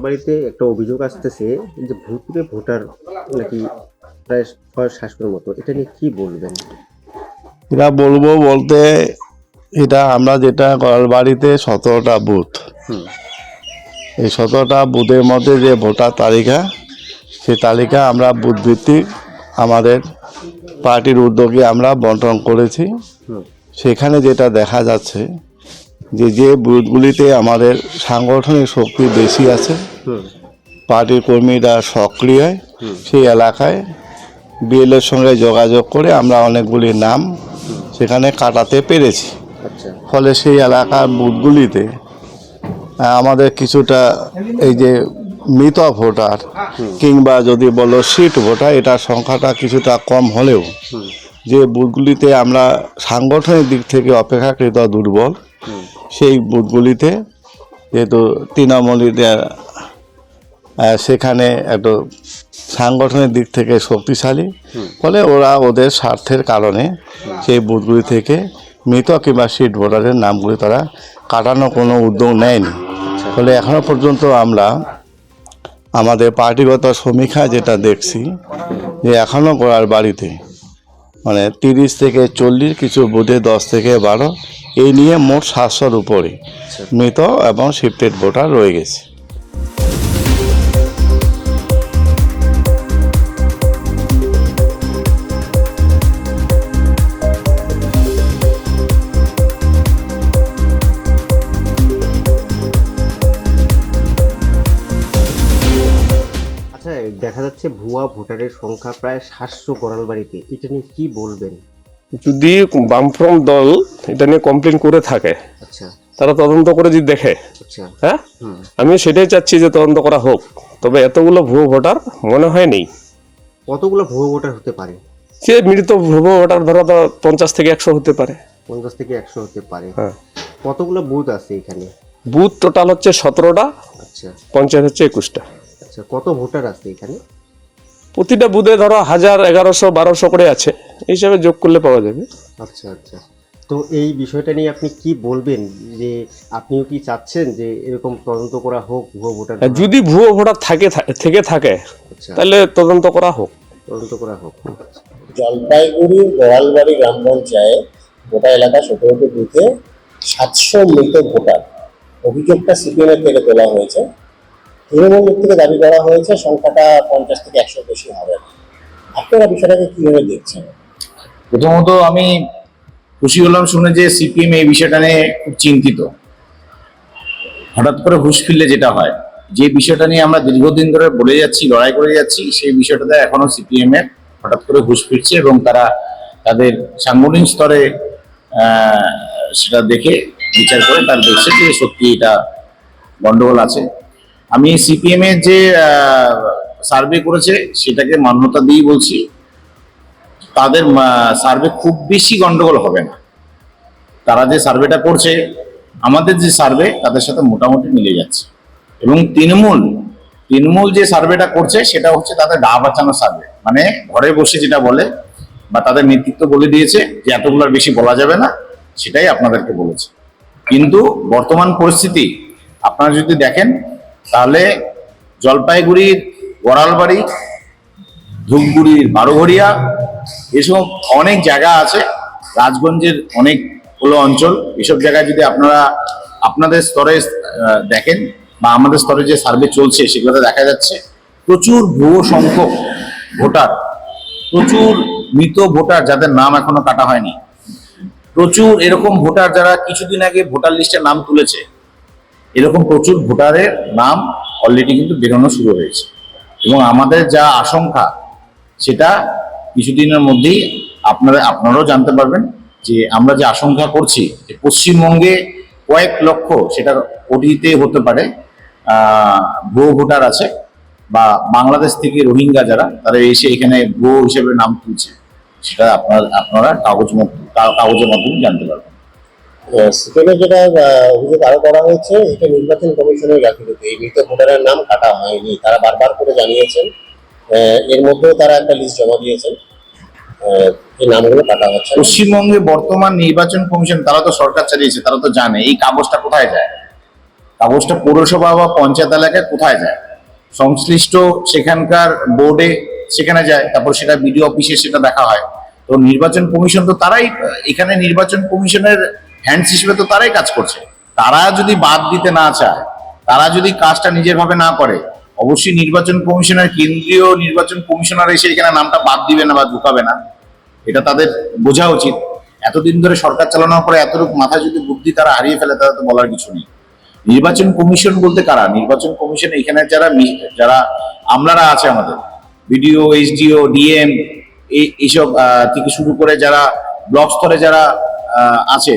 গোয়ালবাড়িতে একটা অভিযোগ আসতেছে যে ভূতপুরে ভোটার নাকি প্রায় ছয় সাতশোর মতো। এটা নিয়ে কি বলবেন? এটা বলব বলতে এটা আমরা যেটা বাড়িতে সতেরোটা বুথ। এই সতেরোটা বুথের মধ্যে যে ভোটার তালিকা সেই তালিকা আমরা বুথ ভিত্তিক আমাদের পার্টির উদ্যোগে আমরা বন্টন করেছি। সেখানে যেটা দেখা যাচ্ছে যে যে বুথগুলিতে আমাদের সাংগঠনিক শক্তি বেশি আছে পার্টির কর্মীরা সক্রিয় সেই এলাকায় বিএলের সঙ্গে যোগাযোগ করে আমরা অনেকগুলি নাম সেখানে কাটাতে পেরেছি। আচ্ছা। ফলে সেই এলাকার বুথগুলিতে আমাদের কিছুটা এই যে মৃত ভোটার কিংবা যদি বলো সিট ভোটার এটার সংখ্যাটা কিছুটা কম হলেও যে বুথগুলিতে আমরা সাংগঠনিক দিক থেকে অপেক্ষাকৃত দুর্বল সেই বুথগুলিতে যেহেতু তৃণমূলীদের সেখানে একটু সাংগঠনিক দিক থেকে শক্তিশালী, ফলে ওরা ওদের স্বার্থের কারণে সেই বুথগুলি থেকে মৃত কিংবা সিট ভোটারের নামগুলি তারা কাটানো কোনো উদ্যোগ নেয়নি। ফলে এখনও পর্যন্ত আমরা আমাদের পার্টিগত সমীক্ষা যেটা দেখছি, যে এখনও গোড়ার বাড়িতে মানে তিরিশ থেকে চল্লিশ, কিছু বুথে দশ থেকে বারো, এই নিয়ে মোট সাতশোর উপরে। মৃত এবং শিফটেড ভোটার রয়ে গেছে। দেখা যাচ্ছে ভুয়া ভোটারের সংখ্যা প্রায় সাতশো গড়াল বাড়িতে। এটা নিয়ে কি বলবেন? যদি বামফ্রন্ট দল এটা নিয়ে কমপ্লেন করে থাকে আচ্ছা। তারা তদন্ত করে যদি দেখে আচ্ছা। হ্যাঁ? আমি সেটাই চাচ্ছি যে তদন্ত করা হোক। তবে এতগুলো ভুয়ো ভোটার মনে হয় নেই। কতগুলো ভুয়ো ভোটার হতে পারে? সে মৃত ভুয়ো ভোটার ধরো তো পঞ্চাশ থেকে একশো হতে পারে। পঞ্চাশ থেকে একশো হতে পারে। হ্যাঁ। কতগুলো বুথ আছে এখানে? বুথ টোটাল হচ্ছে সতেরোটা আচ্ছা। পঞ্চায়েত হচ্ছে একুশটা। আচ্ছা কত ভোটার আছে এখানে? প্রতিটা বুথে ধরো হাজার এগারোশো বারোশো করে আছে। এই হিসাবে যোগ করলে পাওয়া যাবে। আচ্ছা আচ্ছা। তো এই বিষয়টা নিয়ে আপনি কি বলবেন? যে আপনিও কি চাচ্ছেন যে এরকম তদন্ত করা হোক ভুয়ো ভোটার যদি ভুয়ো ভোটার থাকে থেকে থাকে আচ্ছা। তাহলে তদন্ত করা হোক। তদন্ত করা হোক। জলপাইগুড়ির গোয়ালবাড়ি গ্রাম পঞ্চায়েত গোটা এলাকা সতেরোটি বুথে সাতশো মৃত ভোটার। অভিযোগটা সিপিএমের থেকে তোলা হয়েছে। তৃণমূলের থেকে দাবি করা হয়েছে, সংখ্যাটা পঞ্চাশ থেকে একশো বেশি হবে। আপনারা বিষয়টাকে কীভাবে দেখছেন? প্রথমত আমি খুশি হলাম শুনে যে সিপিএম এই বিষয়টা নিয়ে খুব চিন্তিত। হঠাৎ করে হুশ ফিরলে যেটা হয়, যে বিষয়টা নিয়ে আমরা দীর্ঘদিন ধরে বলে যাচ্ছি, লড়াই করে যাচ্ছি, সেই বিষয়টাতে এখনও সিপিএম এর হঠাৎ করে হুশ ফিরছে এবং তারা তাদের সাংগঠনিক স্তরে সেটা দেখে বিচার করে তার দেখছে যে সত্যি এটা গন্ডগোল আছে। আমি সিপিএম এর যে সার্ভে করেছে, সেটাকে মান্যতা দিয়েই বলছি, তাদের সার্ভে খুব বেশি গন্ডগোল হবে না। তারা যে সার্ভেটা করছে, আমাদের যে সার্ভে তাদের সাথে মোটামুটি মিলে যাচ্ছে। এবং তৃণমূল তৃণমূল যে সার্ভেটা করছে, সেটা হচ্ছে তাদের ডা বাঁচানো সার্ভে মানে ঘরে বসে যেটা বলে, বা তাদের নেতৃত্ব বলে দিয়েছে, যে এতগুলোর বেশি বলা যাবে না, সেটাই আপনাদেরকে বলেছে। কিন্তু বর্তমান পরিস্থিতি, আপনারা যদি দেখেন তাহলে জলপাইগুড়ির গড়ালবাড়ি, ধূপগুড়ির বারোঘরিয়া এসব অনেক জায়গা আছে, রাজগঞ্জের অনেক হলো অঞ্চল। এসব জায়গায় যদি আপনারা আপনাদের স্তরে দেখেন বা আমাদের স্তরে যে সার্ভে চলছে, সেগুলোতে দেখা যাচ্ছে, প্রচুর ভুয়ো সংখ্যক ভোটার, প্রচুর মৃত ভোটার যাদের নাম এখনও কাটা হয়নি। প্রচুর এরকম ভোটার যারা কিছুদিন আগে ভোটার লিস্টে নাম তুলেছে এরকম প্রচুর ভোটারের নাম অলরেডি কিন্তু বেরোনো শুরু হয়েছে। এবং আমাদের যা আশঙ্কা, সেটা কিছুদিনের মধ্যেই আপনারা, আপনারাও জানতে পারবেন যে আমরা যে আশঙ্কা করছি যে পশ্চিমবঙ্গে কয়েক লক্ষ, সেটা ওটিতে হতে পারে ভুয়ো ভোটার আছে বা বাংলাদেশ থেকে রোহিঙ্গা যারা, তারা এসে এখানে ভুয়ো হিসেবে নাম তুলছে। সেটা আপনার, আপনারা কাগজ কাগজের মাধ্যমে জানতে পারবেন। সিপিএমের যেটা অভিযোগ আরও করা হয়েছে এটা নির্বাচন কমিশনের গাফিলতি এই মৃত ভোটারের নাম কাটা হয়নি। তারা বারবার করে জানিয়েছেন এর মধ্যেও তারা একটা লিস্ট জমা দিয়েছেন এই নামগুলো কাটা হচ্ছে পশ্চিমবঙ্গে বর্তমান নির্বাচন কমিশন তারা তো সরকার চালিয়েছে তারা তো জানে এই কাগজটা কোথায় যায়? কাগজটা পৌরসভা বা পঞ্চায়েত এলাকায় কোথায় যায়? সংশ্লিষ্ট সেখানকার বোর্ডে সেখানে যায় তারপর সেটা বিডিও অফিসে সেটা দেখা হয়। তো নির্বাচন কমিশন তো তারাই এখানে নির্বাচন কমিশনের হ্যান্ডস হিসেবে তো তারাই কাজ করছে। তারা যদি বাদ দিতে না চায়, তারা যদি কাজটা নিজের ভাবে না করে, অবশ্যই নির্বাচন কমিশনের, কেন্দ্রীয় নির্বাচন কমিশনার এসে এখানে নামটা বাদ দিবে না বা ঢুকাবে না। এটা তাদের বোঝা উচিত। এতদিন ধরে সরকার চালানোর পরে এতটুকু মাথায় যদি বুদ্ধি তারা হারিয়ে ফেলে তারা তো বলার কিছু নেই। নির্বাচন কমিশন বলতে কারা? নির্বাচন কমিশন এখানে যারা যারা আমলারা আছে আমাদের, বিডিও এইচডিও ডিএম এইসব থেকে শুরু করে যারা ব্লক স্তরে যারা আছে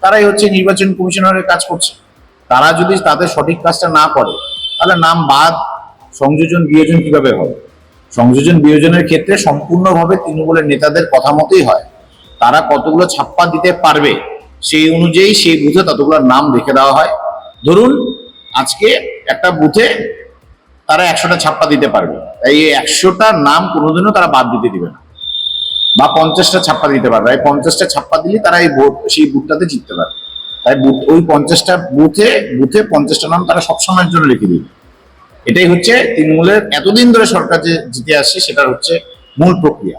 তারাই হচ্ছে নির্বাচন কমিশনারের কাজ করছে। তারা যদি তাদের সঠিক কাজটা না করে, তাহলে নাম বাদ, সংযোজন, বিয়োজন কীভাবে হবে? সংযোজন, বিয়োজনের ক্ষেত্রে সম্পূর্ণভাবে তৃণমূলের নেতাদের কথা মতোই হয়। তারা কতগুলো ছাপ্পা দিতে পারবে সেই অনুযায়ী সেই বুথে ততগুলো নাম রেখে দেওয়া হয়। ধরুন, আজকে একটা বুথে তারা একশোটা ছাপ্পা দিতে পারবে। তাই এই একশোটা নাম কোনোদিনও তারা বাদ দিতে দিবে না। বা পঞ্চাশটা ছাপ্পা দিতে পারবে। এই পঞ্চাশটা ছাপ্পা দিলে তারা এই ভোট সেই বুথটাতে জিততে পারবে। তাই ওই পঞ্চাশটা বুথে বুথে পঞ্চাশটা নাম তারা সবসময়ের জন্য রেখে দিবে। এটাই হচ্ছে তৃণমূলের এতদিন ধরে সরকার যে জিতে আসছে, সেটার হচ্ছে মূল প্রক্রিয়া।